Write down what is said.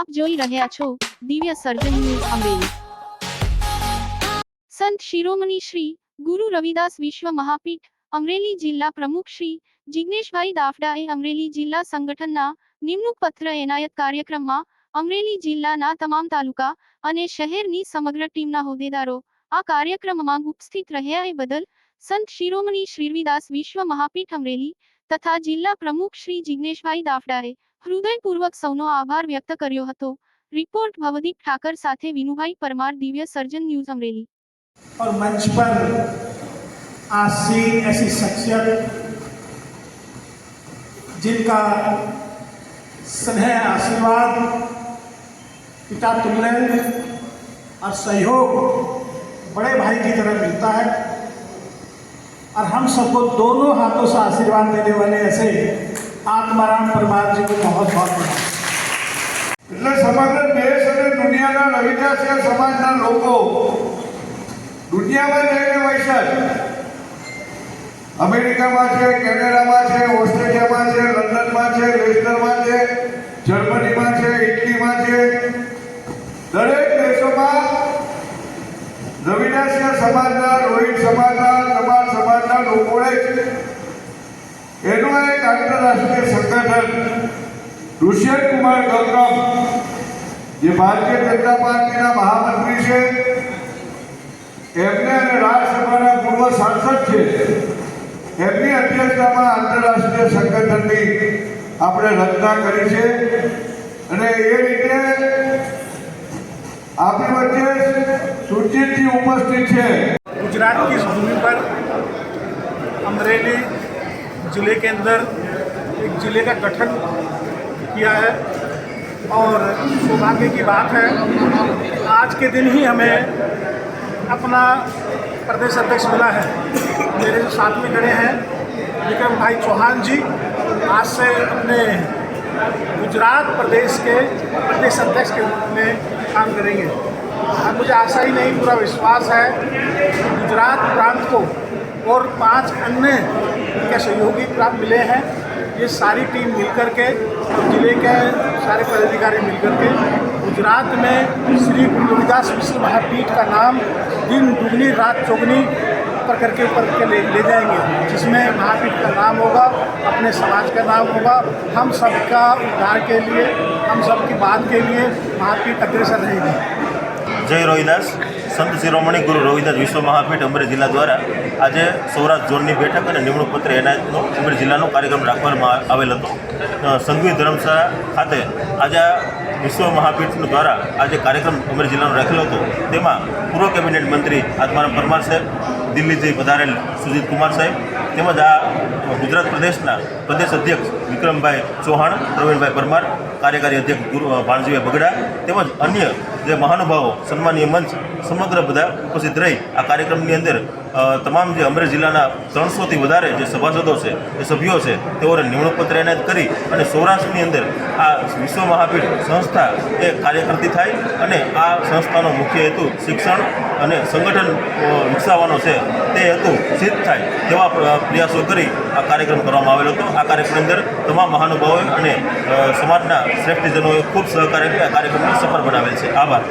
આપ જોઈ રહ્યા છો દિવ્ય સર્જન સંત શિરોમણી શ્રી ગુરુ રવિદાસ વિશ્વ મહાપીઠ, અમરેલી જિલ્લા પ્રમુખ શ્રી જિગ્નેશભાઈ દાફડાએ અમરેલી જિલ્લા સંગઠનના નિમણૂક પત્ર એનાયત કાર્યક્રમમાં અમરેલી જિલ્લાના તમામ તાલુકા અને શહેરની સમગ્ર ટીમના હોદ્દેદારો આ કાર્યક્રમમાં ઉપસ્થિત રહ્યા એ બદલ સંત શિરોમણી શ્રી રવિદાસ વિશ્વ મહાપીઠ અમરેલી તથા જિલ્લા પ્રમુખ શ્રી જિગ્નેશભાઈ દાફડાએ હૃદયપૂર્વક સૌનો આભાર વ્યક્ત કર્યો હતો રિપોર્ટ ભવદીપ ઠાકર સાથે વિનુભાઈ પરમાર દિવ્ય સર્જન ન્યૂઝ અમરેલી और मंच पर आसीन ऐसी शख्सियत जिनका स्नेह आशीर्वाद पिता तुल्य और सहयोग बड़े भाई की तरह मिलता है और हम सबको दोनों हाथों से आशीर्वाद देने वाले ऐसे आत्माराम परमार जी को बहुत बहुत बधाई એટલે સમગ્ર દેશ અને દુનિયાના રવિદાસિયા સમાજના લોકો દુનિયામાં જઈને વૈશે અમેરિકામાં છે કેનેડામાં છે ઓસ્ટ્રેલિયામાં છે લંડનમાં છે લેસ્ટરમાં છે જર્મનીમાં છે ઇટલીમાં છે દરેક દેશોમાં રવિદાસિયા સમાજના રોહિત સમાજના સમાજ સમાજના લોકોએ જ એનું એક આંતરરાષ્ટ્રીય સંગઠન દુષ્યંત કુમાર ગૌતમ, જે ભારતીય જનતા પાર્ટીના મહામંત્રી છે, એમને અને રાજ્યસભાના પૂર્વ સાંસદ છે, એમની અધ્યક્ષતામાં આંતરરાષ્ટ્રીય સંગઠનની આપણે રચના કરી છે. અને એ રીતે આપણી વચ્ચે સુચિતજી ઉપસ્થિત છે. ગુજરાત ભૂમિ પર અમરેલી ज़िले के अंदर एक ज़िले का गठन किया है। और सौभाग्य की बात है, आज के दिन ही हमें अपना प्रदेश अध्यक्ष मिला है। मेरे साथ में खड़े हैं, विक्रम भाई चौहान जी, आज से अपने गुजरात प्रदेश के प्रदेश अध्यक्ष के रूप में काम करेंगे। मुझे आशा ही नहीं, पूरा विश्वास है गुजरात प्रांत को और पाँच अन्य के सहयोगी प्राप्त मिले हैं। ये सारी टीम मिलकर के और ज़िले के सारे पदाधिकारी मिलकर के गुजरात में श्री गुरु रविदास विश्व महापीठ का नाम दिन दुगनी रात चौगनी पर करके ऊपर के ले, ले जाएँगे जिसमें महापीठ का नाम होगा अपने समाज का नाम होगा। हम सबका उद्धार के लिए हम सबकी बात के लिए महापीठ अग्रसर रहेंगे। जय रोहिदास સંત શિરોમણી ગુરુ રવિદાસ વિશ્વ મહાપીઠ અમરેલી જિલ્લા દ્વારા આજે સૌરાષ્ટ્ર ઝોનની બેઠક અને નિમણૂક પત્ર એનાયતનો અમરેલી જિલ્લાનો કાર્યક્રમ રાખવામાં આવેલ હતો. સંઘવી ધર્મશાળા ખાતે આજે વિશ્વ મહાપીઠ દ્વારા આજે કાર્યક્રમ અમરેલી જિલ્લાનો રાખેલો હતો. તેમાં પૂર્વ કેબિનેટ મંત્રી આત્મારામ પરમાર સાહેબ દિલ્હીથી પધારેલ સુજીત કુમાર સાહેબ, તેમજ આ ગુજરાત પ્રદેશના પ્રદેશ અધ્યક્ષ વિક્રમભાઈ ચૌહાણ, પ્રવીણભાઈ પરમાર, કાર્યકારી અધ્યક્ષ ગુરુ ભાણજીભાઈ બગડા, તેમજ અન્ય જે મહાનુભાવો સન્માનીય મંચ સમગ્ર બધા ઉપસ્થિત રહી આ કાર્યક્રમની અંદર તમામ જે અમરેલી જિલ્લાના ત્રણસોથી વધારે જે સભાસદો છે, જે સભ્યો છે, તેઓને નિમણૂક પત્ર એનાયત કરી અને સૌરાષ્ટ્રની અંદર આ વિશ્વ મહાપીઠ સંસ્થા એ કાર્ય કરતી થાય અને આ સંસ્થાનો મુખ્ય હેતુ શિક્ષણ અને સંગઠન વિકસાવવાનો છે. તે હેતુ સિદ્ધ થાય તેવા પ્રયાસો કરી આ કાર્યક્રમ કરવામાં આવેલો હતો. આ કાર્યક્રમની અંદર તમામ મહાનુભાવોએ અને સમાજના શ્રેષ્ઠજનોએ ખૂબ સહકાર આપી આ કાર્યક્રમને સફળ બનાવેલ છે. આભાર.